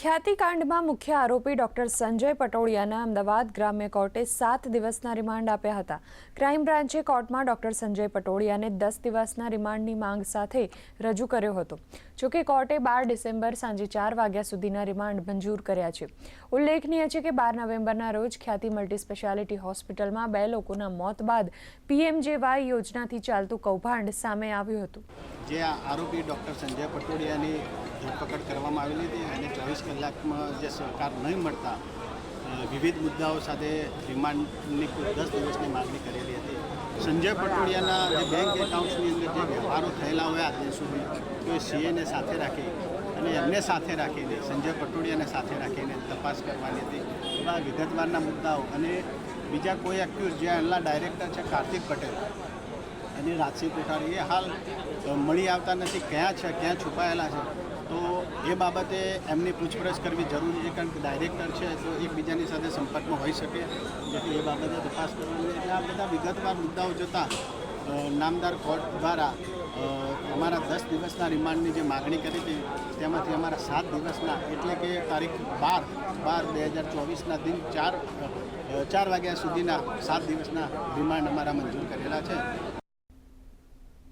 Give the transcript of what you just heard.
ખ્યાતિકાંડમાં મુખ્ય આરોપી ડોક્ટર સંજય પટોડિયાના અમદાવાદ ગ્રામ્ય કોર્ટે સાત દિવસના રિમાન્ડ આપ્યા હતા. ક્રાઇમ બ્રાન્ચે કોર્ટમાં ડોક્ટર સંજય પટોડિયાને દસ દિવસના રિમાન્ડની માંગ સાથે રજૂ કર્યો હતો. જોકે કોર્ટે બાર ડિસેમ્બર સાંજે ચાર વાગ્યા સુધીના રિમાન્ડ મંજૂર કર્યા છે. ઉલ્લેખનીય છે કે બાર નવેમ્બરના રોજ ખ્યાતિ મલ્ટી સ્પેશિયાલિટી હોસ્પિટલમાં બે લોકોના મોત બાદ પીએમજેવાય યોજનાથી ચાલતું કૌભાંડ સામે આવ્યું હતું. જે આરોપી ડોક્ટર સંજય પટોડિયાની ધરપકડ કરવામાં આવેલી હતી ચોવીસ કલાકમાં જે સહકાર નહીં મળતા વિવિધ મુદ્દાઓ સાથે રિમાન્ડની દસ દિવસની માગણી કરેલી હતી. સંજય પટોડિયાના જે બેંક એકાઉન્ટ્સની અંદર જે વ્યવહારો થયેલા હોય આજે સુધી, તો એ સીએને સાથે રાખી અને એમને સાથે રાખીને, સંજય પટોડિયાને સાથે રાખીને તપાસ કરવાની હતી. એવા વિગતવારના મુદ્દાઓ અને બીજા કોઈ એક્યુઝ જે એમના ડાયરેક્ટર છે, કાર્તિક પટેલ અને રાજસિંહ કોઠારી એ હાલ મળી આવતા નથી, ક્યાં છે, ક્યાં છુપાયેલા છે, તો એ બાબતે એમની પૂછપરછ કરવી જરૂરી છે કારણ કે ડાયરેક્ટર છે, તો એકબીજાની સાથે સંપર્કમાં હોઈ શકે. જેથી એ બાબતે તપાસ કરવાની એટલે આ બધા વિગતવાર મુદ્દાઓ જોતાં નામદાર કોર્ટ દ્વારા અમારા દસ દિવસના રિમાન્ડની જે માગણી કરી હતી, તેમાંથી અમારા સાત દિવસના, એટલે કે તારીખ બાર બાર બે હજાર ચોવીસના દિન ચાર ચાર વાગ્યા સુધીના સાત દિવસના રિમાન્ડ અમારા મંજૂર કરેલા છે.